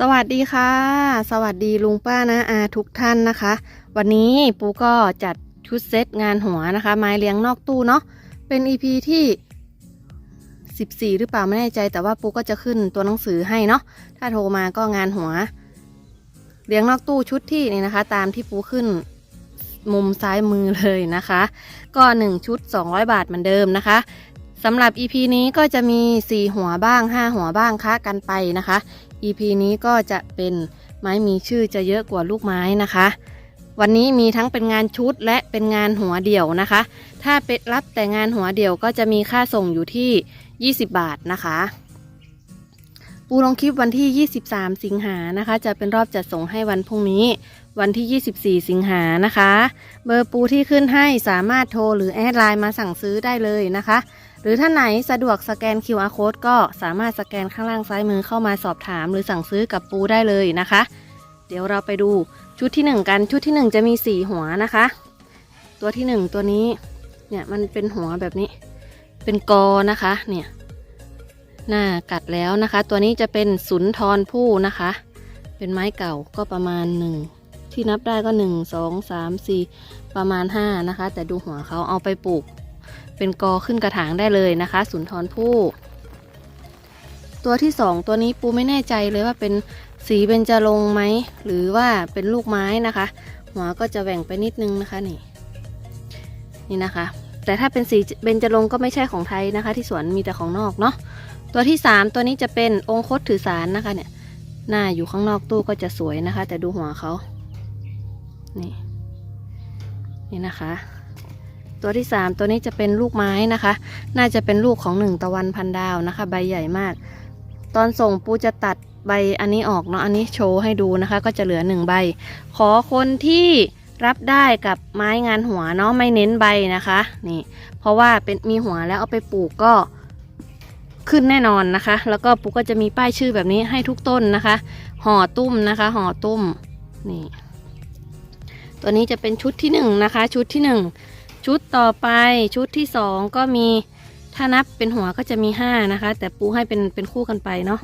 สวัสดีค่ะ สวัสดีลุงป้านะอาทุกท่านนะคะ วันนี้ปูก็จัดชุดเซตงานหัวนะคะ ไม้เลี้ยงนอกตู้เนาะเป็น EP ที่ 14 หรือเปล่าไม่แน่ใจ แต่ว่าปูก็จะขึ้นตัวหนังสือให้เนาะถ้าโทรมาก็งานหัว เลี้ยงนอกตู้ชุดที่นี่นะคะ ตามที่ปูขึ้นมุมซ้ายมือเลยนะคะ ก็ 1 ชุด 200 บาทเหมือนเดิมนะคะสำหรับ EP นี้ก็จะมี 4 หัวบ้าง 5 หัวบ้างค้ากันไปนะคะ EP นี้ก็จะเป็นไม้มีชื่อจะเยอะกว่าลูกไม้นะคะ วันนี้มีทั้งเป็นงานชุดและเป็นงานหัวเดี่ยวนะคะ ถ้าเป็นรับแต่งานหัวเดี่ยวก็จะมีค่าส่งอยู่ที่ 20 บาทนะคะ ปูลงคลิปวันที่ 23 สิงหานะคะ จะเป็นรอบจัดส่งให้วันพรุ่งนี้ วันที่ 24 สิงหานะคะ เบอร์ปูที่ขึ้นให้สามารถโทรหรือแอดไลน์มาสั่งซื้อได้เลยนะคะ รือท่านไหนสะดวกสแกน QR code ก็สามารถสแกนข้างล่างซ้ายมือเข้ามาสอบถาม หรือสั่งซื้อกับปูได้เลยนะคะ เดี๋ยวเราไปดูชุดที่ 1 กันชุดที่ 1 จะมี 4 หัวนะคะ ตัวที่ 1 ตัวนี้เนี่ยมันเป็นหัวแบบนี้ เป็นกอนะคะเนี่ยหน้ากัดแล้วนะคะ ตัวนี้จะเป็นสุนทรผู้นะคะ เป็นไม้เก่าก็ประมาณ 1 ที่นับได้ก็ 1 2 3 4 ประมาณ 5 นะคะ แต่ดูหัวเขาเอาไปปลูก เป็นกอขึ้นกระถางได้เลยนะคะ สุนทรผู้ตัวที่สองตัวนี้ปูไม่แน่ใจเลยว่าเป็นสีเบญจรงไหมหรือว่าเป็นลูกไม้นะคะ หัวก็จะแหว่งไปนิดนึงนะคะนี่นี่นะคะ แต่ถ้าเป็นสีเบญจรงก็ไม่ใช่ของไทยนะคะ ที่สวนมีแต่ของนอกเนาะตัวที่สามตัวนี้จะเป็นองคตถือสารนะคะเนี่ยหน้าอยู่ข้างนอกตู้ก็จะสวยนะคะ แต่ดูหัวเขานี่นี่นะคะ ตัวที่ 3 ตัวนี้จะเป็นลูกไม้นะคะ น่าจะเป็นลูกของหนึ่งตะวันพันดาวนะคะ ใบใหญ่มาก ตอนส่งปูจะตัดใบอันนี้ออกเนาะอันนี้โชว์ให้ดูนะคะ ก็จะเหลือหนึ่งใบ ขอคนที่รับได้กับไม้งานหัวเนาะไม่เน้นใบนะคะนี่ เพราะว่าเป็นมีหัวแล้วเอาไปปลูกก็ขึ้นแน่นอนนะคะ แล้วก็ปูก็จะมีป้ายชื่อแบบนี้ให้ทุกต้นนะคะ ห่อตุ้มนะคะห่อตุ้มนี่ ตัวนี้จะเป็นชุดที่หนึ่งนะคะ ชุดที่หนึ่ง ชุดต่อไปชุดที่สองก็มีถ้านับเป็นหัวก็จะมีห้านะคะ แต่ปูให้เป็นเป็นคู่กันไปเนาะ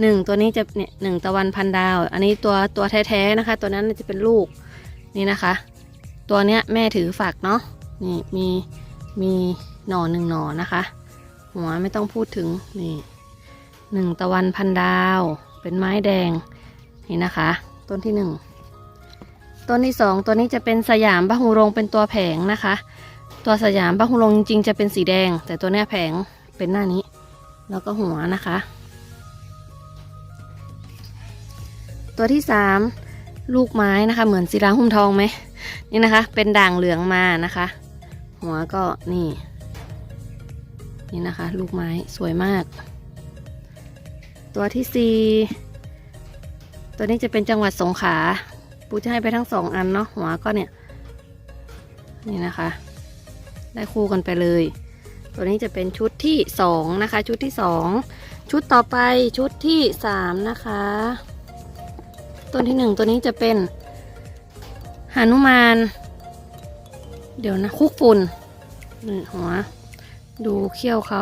หนึ่งตัวนี้จะเนี่ยหนึ่งตะวันพันดาว อันนี้ตัวตัวแท้ๆนะคะ ตัวนั้นจะเป็นลูกนี่นะคะ ตัวเนี้ยแม่ถือฝักเนาะนี่มีมีหน่อหนึ่งหน่อนะคะ หัวไม่ต้องพูดถึงนี่หนึ่งตะวันพันดาว เป็นไม้แดงนี่นะคะ ต้นที่หนึ่งต้นที่สองตัวนี้จะเป็นสยามบะฮูรงเป็นตัวแผงนะคะ ตัวสยามบะฮูรงจริงๆจะเป็นสีแดง แต่ตัวเนี้ยแผงเป็นหน้านี้ แล้วก็หัวนะคะ ตัวที่สามลูกไม้นะคะ เหมือนศิลาหุ้มทองไหมนี่นะคะ เป็นด่างเหลืองมานะคะ หัวก็นี่ นี่นะคะ ลูกไม้สวยมาก ตัวที่สี่ตัวนี้จะเป็นจังหวัดสงขลาปูจะให้ไปทั้งสองอันเนาะหัวก็เนี่ย นี่นะคะ ได้คู่กันไปเลย ตัวนี้จะเป็นชุดที่สองนะคะ ชุดที่สองชุดต่อไปชุดที่สามนะคะต้นที่หนึ่งตัวนี้จะเป็นหานุมาน เดี๋ยวนะคุกฝุ่นหัว ดูเขี้ยวเขา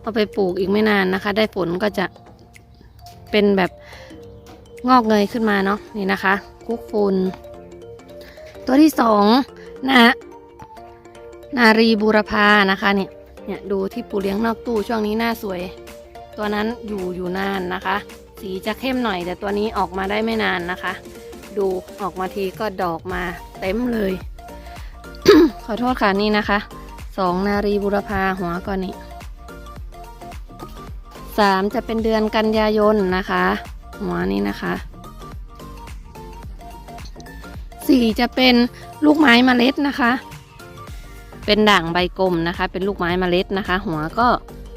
เอาไปปลูกอีกไม่นานนะคะ ได้ผลก็จะเป็นแบบงอกเงยขึ้นมาเนาะนี่นะคะคุกฝุ่นตัวที่สองนะ นารีบูรพานะคะเนี่ยเนี่ยดูที่ปูเลี้ยงนอกตู้ช่วงนี้หน้าสวย ตัวนั้นอยู่อยู่นานนะคะ สีจะเข้มหน่อย แต่ตัวนี้ออกมาได้ไม่นานนะคะ ดูออกมาทีก็ดอกมาเต็มเลย ขอโทษค่ะนี่นะคะสองนารีบุรพาหัวก่อนนี่สามจะเป็นเดือนกันยายนนะคะ หัวนี้นะคะสี่จะเป็นลูกไม้เมล็ดนะคะ เป็นด่างใบกลมนะคะ เป็นลูกไม้เมล็ดนะคะ หัวก็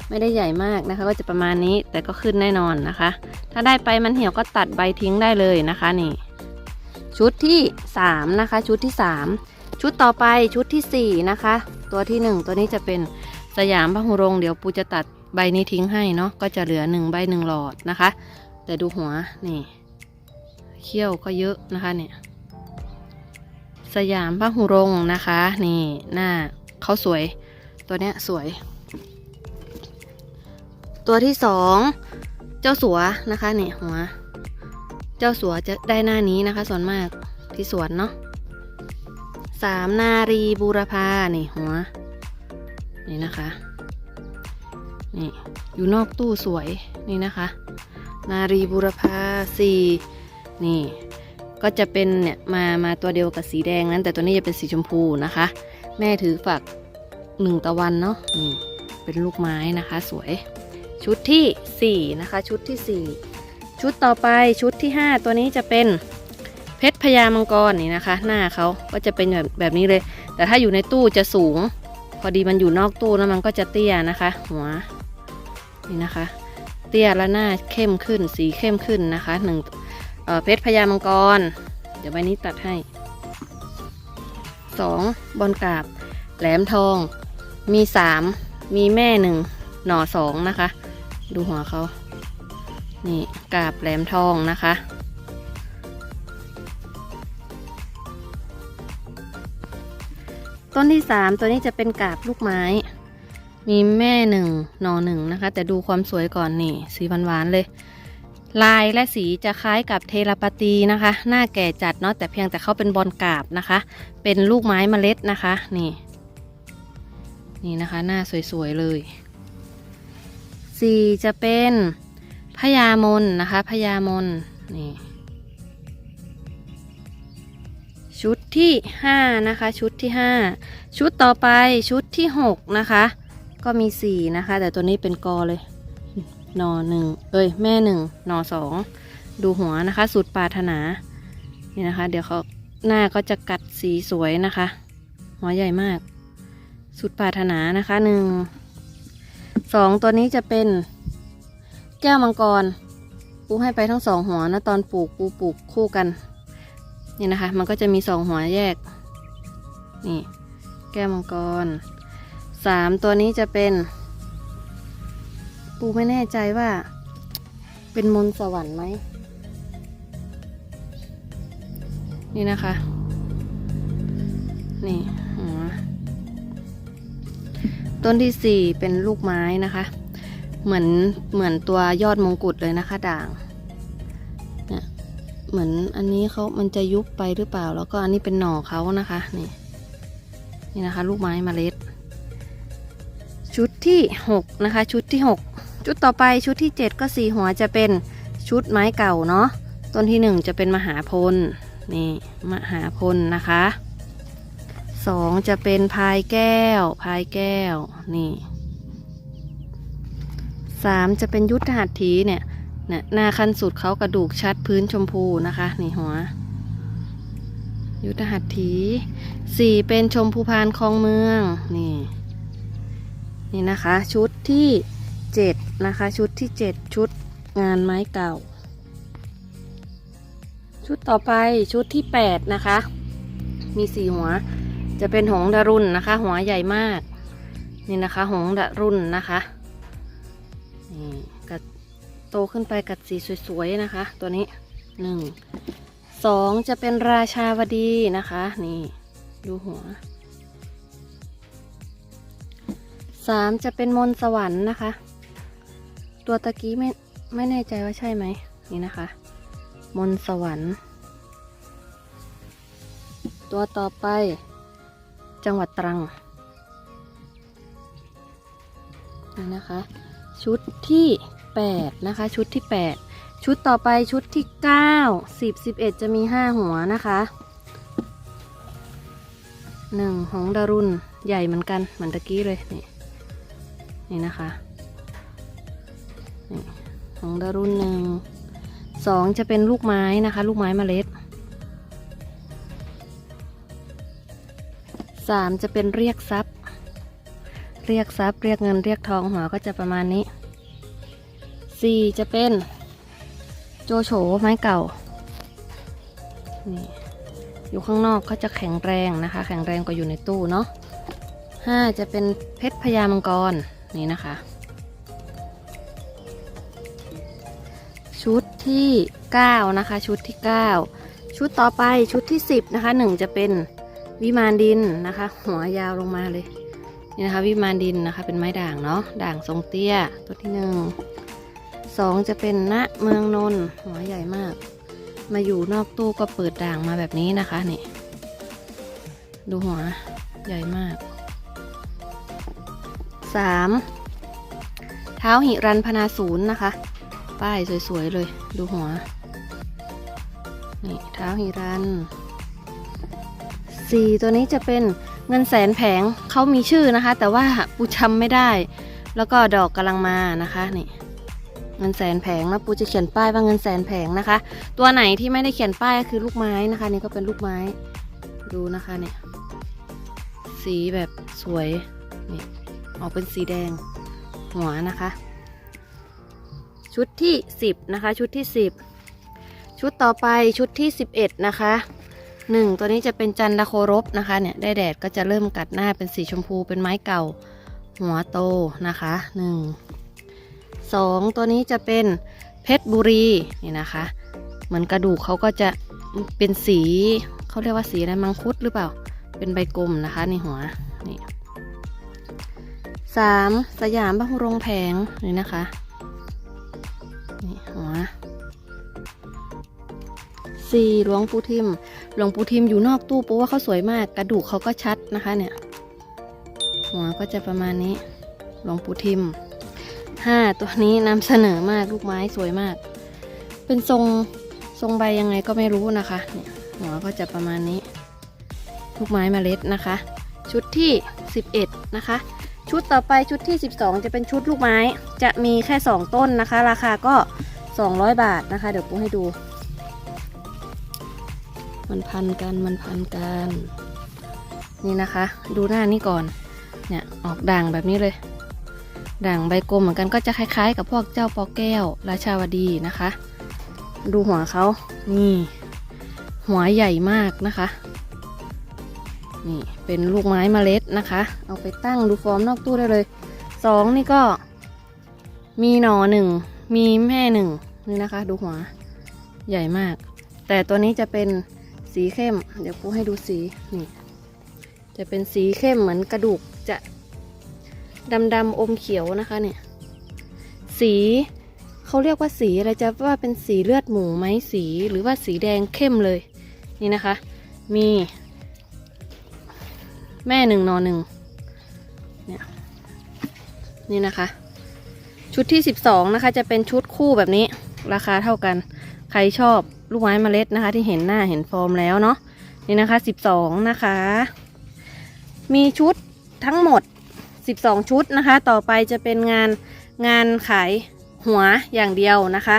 ไม่ได้ใหญ่มากนะคะ ก็จะประมาณนี้แต่ก็ขึ้นแน่นอนนะคะ ถ้าได้ไปมันเหี่ยวก็ตัดใบทิ้งได้เลยนะคะนี่ ชุดที่สามนะคะ ชุดที่สามชุดต่อไปชุดที่สี่นะคะ ตัวที่หนึ่งตัวนี้จะเป็นสยามพหุรงเดี๋ยวปูจะตัดใบนี้ทิ้งให้เนาะก็จะเหลือหนึ่งใบหนึ่งหลอดนะคะ แต่ดูหัวนี่เขี้ยวก็เยอะนะคะเนี่ย สยามพหุรงนะคะ นี่หน้าเขาสวย ตัวเนี้ยสวย ตัวที่สองเจ้าสัวนะคะนี่หัว เจ้าสัวจะได้หน้านี้นะคะ ส่วนมากที่สวนเนาะสามนารีบูรพานี่หัว นี่นะคะ นี่อยู่นอกตู้สวยนี่นะคะ นารีบูรพาสี่นี่ ก็จะเป็นเนี่ยมามาตัวเดียวกับสีแดงนั้น แต่ตัวนี้จะเป็นสีชมพูนะคะ แม่ถือฝักหนึ่งตะวันเนาะนี่เป็นลูกไม้นะคะ สวย ชุดที่สี่นะคะ ชุดที่สี่ชุดต่อไปชุดที่ห้าตัวนี้จะเป็นเพชรพญามังกรนี่นะคะ หน้าเขาก็จะเป็นแบบแบบนี้เลย แต่ถ้าอยู่ในตู้จะสูง พอดีมันอยู่นอกตู้แล้วมันก็จะเตี้ยนะคะ หัวนี่นะคะ เตี้ยและหน้าเข้มขึ้นสีเข้มขึ้นนะคะหนึ่ง เเพชรพญามังกร เดี๋ยวใบนี้ตัดให้สองบอลกราบ แหลมทอง มีสามมีแม่หนึ่งหน่อสองนะคะ ดูหัวเขา นี่กราบแหลมทองนะคะต้นที่สามตัวนี้จะเป็นกาบลูกไม้ มีแม่หนึ่งหน่อหนึ่งนะคะ แต่ดูความสวยก่อนนี่ สีหวานๆเลย ลายและสีจะคล้ายกับเทราปาตีนะคะ หน้าแก่จัดเนาะแต่เพียงแต่เขาเป็นบอลกาบนะคะ เป็นลูกไม้เมล็ดนะคะ นี่ นี่นะคะ หน้าสวยๆเลยสีจะเป็นพญามนนะคะพญามนนี่ชุดที่ห้านะคะ ชุดที่ห้าชุดต่อไปชุดที่หกนะคะ ก็มีสี่นะคะ แต่ตัวนี้เป็นกอเลย นอหนึ่งเอ้ยแม่หนึ่งนอสองดูหัวนะคะ สุดปรารถนานี่นะคะ เดี๋ยวเขาหน้าก็จะกัดสีสวยนะคะ หัวใหญ่มาก สุดปรารถนานะคะหนึ่งสองตัวนี้จะเป็น แก้วมังกร ปูให้ไปทั้งสองหัวนะตอนปลูกปูปลูกคู่กันนี่นะคะ มันก็จะมีสองหัวแยก นี่ แก้วมังกรสามตัวนี้จะเป็น ปูไม่แน่ใจว่า เป็นมนต์สวรรค์ไหม นี่นะคะ นี่หัวต้นที่สี่เป็นลูกไม้นะคะ เหมือนเหมือนตัวยอดมงกุฎเลยนะคะ ด่างเนี่ยเหมือนอันนี้เขามันจะยุบไปหรือเปล่า แล้วก็อันนี้เป็นหน่อเขานะคะ นี่ นี่นะคะ ลูกไม้เมล็ดชุดที่หกนะคะ ชุดที่หก ชุดต่อไปชุดที่เจ็ดก็สีหัวจะเป็นชุดไม้เก่าเนาะต้นที่หนึ่งจะเป็นมหาพลนี่มหาพลนะคะสองจะเป็นพายแก้วพายแก้วนี่สามจะเป็นยุทธหัตถีเนี่ยเนี่ยหน้าขั้นสุดเขากระดูกชัดพื้นชมพูนะคะนี่หัว ยุทธหัตถีสี่เป็นชมพูพานคลองเมืองนี่ นี่นะคะ ชุดที่ เจ็ดนะคะ ชุดที่เจ็ดชุดงานไม้เก่า ชุดต่อไปชุดที่แปดนะคะ มีสี่หัวจะเป็นหงส์ดารุนนะคะ หัวใหญ่มาก นี่นะคะ หงส์ดารุนนะคะนี่กัดโตขึ้นไปกัดสีสวยๆนะคะ ตัวนี้หนึ่งสองจะเป็นราชาวดีนะคะ นี่ดูหัวสามจะเป็นมนต์สวรรค์นะคะ ตัวตะกี้ไม่ไม่แน่ใจว่าใช่ไหมนี่นะคะ มนสวรรค์ ตัวต่อไป จังหวัดตรังนี่นะคะ ชุดที่8นะคะ ชุดที่ 8 ชุดต่อไปชุดที่ 9 10 11 จะมี 5 หัวนะคะหนึ่งหงดารุนใหญ่เหมือนกันเหมือนตะกี้เลยนี่นี่นะคะ นี่หงดารุ่นหนึ่งสองจะเป็นลูกไม้นะคะ ลูกไม้เมล็ดสามจะเป็นเรียกทรัพย์ เรียกทรัพย์ เรียกเงินเรียกทองหัวก็จะประมาณนี้สี่จะเป็นโจโฉไม้เก่านี่อยู่ข้างนอกก็จะแข็งแรงนะคะ แข็งแรงกว่าอยู่ในตู้เนาะห้าจะเป็นเพชรพญามังกรนี่นะคะ ชุดที่เก้านะคะชุดที่เก้าชุดต่อไปชุดที่สิบนะคะหนึ่งจะเป็นวิมานดินนะคะ หัวยาวลงมาเลยนี่นะคะ วิมานดินนะคะ เป็นไม้ด่างเนาะด่างทรงเตี้ยตัวที่หนึ่งสองจะเป็นณเมืองนนท์หัวใหญ่มาก มาอยู่นอกตู้ก็เปิดด่างมาแบบนี้นะคะนี่ดูหัวใหญ่มากสามเท้าหิรันพนาศูนย์นะคะ ป้ายสวยๆเลย ดูหัว นี่เท้าหิรันสี่ตัวนี้จะเป็นเงินแสนแผงเขามีชื่อนะคะ แต่ว่าปูจำไม่ได้ แล้วก็ดอกกำลังมานะคะนี่เงินแสนแผงนะปูจะเขียนป้ายว่าเงินแสนแผงนะคะ ตัวไหนที่ไม่ได้เขียนป้ายก็คือลูกไม้นะคะ นี่ก็เป็นลูกไม้ดูนะคะเนี่ยสีแบบสวยนี่ออกเป็นสีแดงหัวนะคะ ชุดที่ 10 นะคะ ชุดที่ 10 ชุดต่อไปชุดที่ 11 นะคะ 1 ตัวนี้จะเป็นจันดาโครบนะคะเนี่ยได้แดดก็จะเริ่มกัดหน้าเป็นสีชมพูเป็นไม้เก่าหัวโตนะคะ 1 2 ตัวนี้จะเป็นเพชรบุรีนี่นะคะ เหมือนกระดูกเขาก็จะเป็นสีเขาเรียกว่าสีอะไรมังคุดหรือเปล่า เป็นใบกลมนะคะในหัวนี่สามสยามบางรงแผงนี่นะคะ หัวสี่หลวงปู่ทิม หลวงปู่ทิมอยู่นอกตู้ปูว่าเขาสวยมาก กระดูกเขาก็ชัดนะคะเนี่ย หัวก็จะประมาณนี้ หลวงปู่ทิมห้าตัวนี้นำเสนอมากลูกไม้สวยมาก เป็นทรงทรงใบยังไงก็ไม่รู้นะคะเนี่ยหัวก็จะประมาณนี้ ลูกไม้เมล็ดนะคะ ชุดที่ 11 นะคะ ชุดต่อไปชุดที่ 12 จะเป็นชุดลูกไม้ จะมีแค่ 2 ต้นนะคะ ราคาก็ 200 บาทนะคะ เดี๋ยวปูให้ดู มันพันกันมันพันกัน นี่นะคะ ดูหน้านี่ก่อน เนี่ยออกด่างแบบนี้เลย ด่างใบกลมเหมือนกันก็จะคล้ายๆ กับพวกเจ้าปอแก้ว ราชาวดีนะคะ ดูหัวเขานี่ หัวใหญ่มากนะคะนี่เป็นลูกไม้เมล็ดนะคะ เอาไปตั้งดูฟอร์มนอกตู้ได้เลยสองนี่ก็มีหน่อหนึ่ง มีแม่หนึ่งนี่นะคะ ดูหัวใหญ่มาก แต่ตัวนี้จะเป็นสีเข้ม เดี๋ยวปูให้ดูสีนี่จะเป็นสีเข้มเหมือนกระดูกจะดำๆอมเขียวนะคะเนี่ย สีเขาเรียกว่าสีอะไรจะว่าเป็นสีเลือดหมูไหมสีหรือว่าสีแดงเข้มเลย นี่นะคะ มี แม่หนึ่งนอหนึ่งเนี่ยนี่นะคะ ชุดที่ 12 นะคะ จะเป็นชุดคู่แบบนี้ ราคาเท่ากัน ใครชอบลูกไม้เมล็ดนะคะ ที่เห็นหน้าเห็นฟอร์มแล้วเนาะนี่นะคะ 12 นะคะ มีชุดทั้งหมด 12 ชุดนะคะ ต่อไปจะเป็นงานงานขายหัวอย่างเดียวนะคะ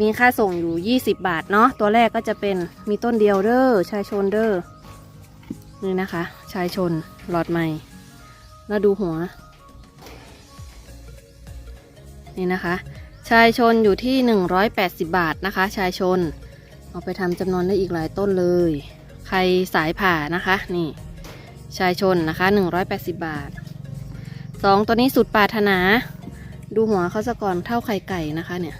มีค่าส่งอยู่ 20 บาทเนาะตัวแรกก็จะเป็นมีต้นเดียวเด้อชายชนเด้อนี่นะคะ ชายชนหลอดใหม่ แล้วดูหัว นี่นะคะ ชายชนอยู่ที่ 180 บาทนะคะ ชายชน เอาไปทำจำนวนได้อีกหลายต้นเลย ใครสายผ่านะคะนี่ ชายชนนะคะ 180 บาทสองตัวนี้สุดปรารถนา ดูหัวเขาซะก่อนเท่าไข่ไก่นะคะเนี่ย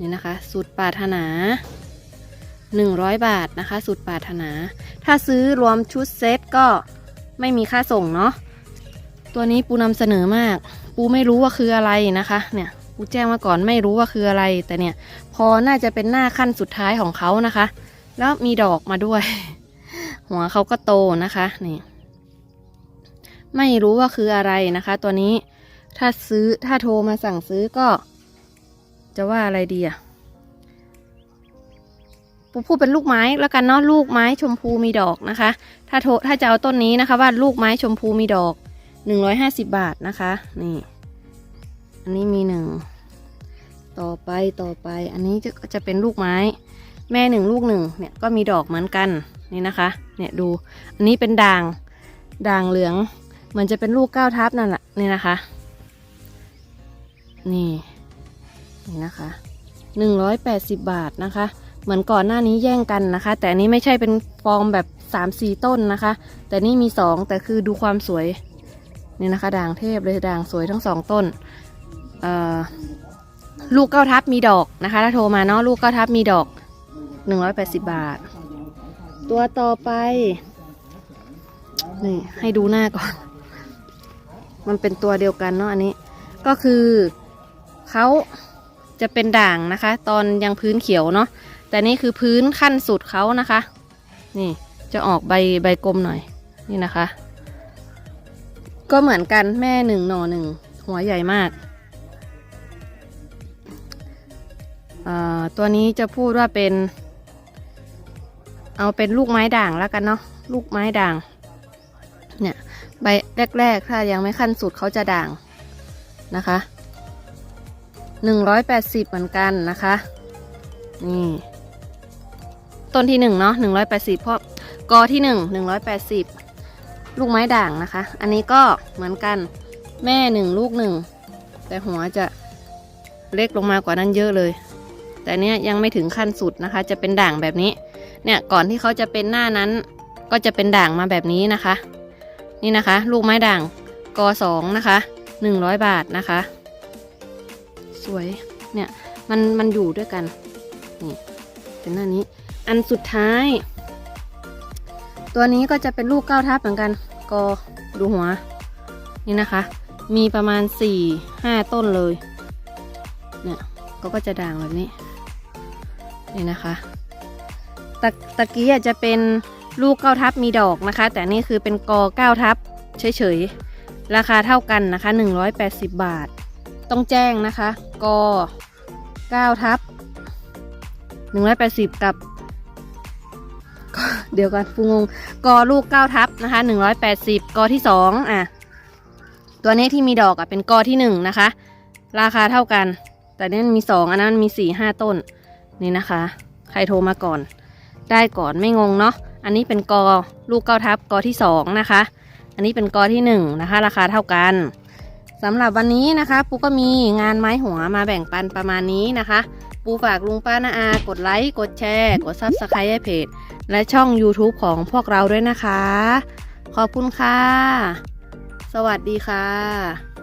นี่นะคะ สุดปรารถนา 100 บาทนะคะ สุดปรารถนา ถ้าซื้อรวมชุดเซตก็ไม่มีค่าส่งเนาะตัวนี้ปูนำเสนอมาก ปูไม่รู้ว่าคืออะไรนะคะ เนี่ยปูแจ้งมาก่อนไม่รู้ว่าคืออะไร แต่เนี่ย พอน่าจะเป็นหน้าขั้นสุดท้ายของเขานะคะ แล้วมีดอกมาด้วย หัวเขาก็โตนะคะนี่ไม่รู้ว่าคืออะไรนะคะ ตัวนี้ ถ้าซื้อถ้าโทรมาสั่งซื้อก็ จะว่าอะไรดีอะปูพูดเป็นลูกไม้แล้วกันเนาะลูกไม้ชมพูมีดอกนะคะ ถ้าโทรถ้าจะเอาต้นนี้นะคะ ว่าลูกไม้ชมพูมีดอก หนึ่งร้อยห้าสิบบาทนะคะ นี่ อันนี้มีหนึ่ง ต่อไปต่อไป อันนี้จะจะเป็นลูกไม้ แม่หนึ่งลูกหนึ่งเนี่ยก็มีดอกเหมือนกันนี่นะคะ เนี่ยดู อันนี้เป็นด่าง ด่างเหลือง เหมือนจะเป็นลูกเก้าทับนั่นแหละนี่นะคะ นี่ นี่นะคะหนึ่งร้อยแปดสิบบาทนะคะ เหมือนก่อนหน้านี้แย่งกันนะคะ แต่อันนี้ไม่ใช่เป็นฟอร์มแบบสามสี่ต้นนะคะ แต่นี่มีสองแต่คือดูความสวย นี่นะคะ ด่างเทพเลยด่างสวยทั้งสองต้นลูกเก้าทับมีดอกนะคะ ถ้าโทรมาเนาะลูกเก้าทับมีดอกหนึ่งร้อยแปดสิบบาท ตัวต่อไป นี่ ให้ดูหน้าก่อน มันเป็นตัวเดียวกันเนาะอันนี้ ก็คือเขาจะเป็นด่างนะคะ ตอนยังพื้นเขียวเนาะแต่นี่คือพื้นขั้นสุดเขานะคะ นี่จะออกใบใบกลมหน่อยนี่นะคะ ก็เหมือนกันแม่หนึ่งหน่อหนึ่งหัวใหญ่มาก ตัวนี้จะพูดว่าเป็น เอาเป็นลูกไม้ด่างแล้วกันเนาะลูกไม้ด่าง เนี่ยใบแรก ๆ ถ้ายังไม่ขั้นสุดเขาจะด่างนะคะหนึ่งร้อยแปดสิบเหมือนกันนะคะ นี่ต้นที่หนึ่งเนาะหนึ่งร้อยแปดสิบเพราะกอที่หนึ่งหนึ่งร้อยแปดสิบ ลูกไม้ด่างนะคะ อันนี้ก็เหมือนกันแม่หนึ่งลูกหนึ่งแต่หัวจะเล็กลงมากว่านั้นเยอะเลย แต่เนี้ยยังไม่ถึงขั้นสุดนะคะ จะเป็นด่างแบบนี้ เนี่ยก่อนที่เขาจะเป็นหน้านั้น ก็จะเป็นด่างมาแบบนี้นะคะ นี่นะคะ ลูกไม้ด่างกสองนะคะหนึ่งร้อยบาทนะคะ สวยเนี่ยมันมันอยู่ด้วยกันนี่เป็นหน้านี้ อันสุดท้าย ตัวนี้ก็จะเป็นลูกเก้าทับเหมือนกันกอดูหัว นี่นะคะ มีประมาณสี่ห้าต้นเลย เนี่ยก็ก็จะด่างแบบนี้ นี่นะคะตะตะกี้อาจจะเป็นลูกเก้าทับมีดอกนะคะ แต่นี่คือเป็นกอเก้าทับเฉยๆ ราคาเท่ากันนะคะ 180 บาท ต้องแจ้งนะคะ กอ9ทับ180 กับ เดี๋ยวกันฟูงงกอลูก9ทับนะคะ180กอที่2อะ ตัวนี้ที่มีดอกอะเป็นกอที่1นะคะ ราคาเท่ากัน แต่นี่มันมี2อันนั้นมันมี4 5ต้นนี่นะคะ ใครโทรมาก่อน ได้ก่อนไม่งงเนาะอันนี้เป็นกอลูกเก้าทับกอที่สองนะคะ อันนี้เป็นกอที่หนึ่งนะคะ ราคาเท่ากันสำหรับวันนี้นะคะปูก็มีงานไม้หัวมาแบ่งปันประมาณนี้นะคะ ปูฝากลุงป้านาอา กดไลค์ กดแชร์ กดซับสไครต์ให้เพจ และช่อง YouTube ของพวกเราด้วยนะคะ ขอบคุณค่ะ สวัสดีค่ะ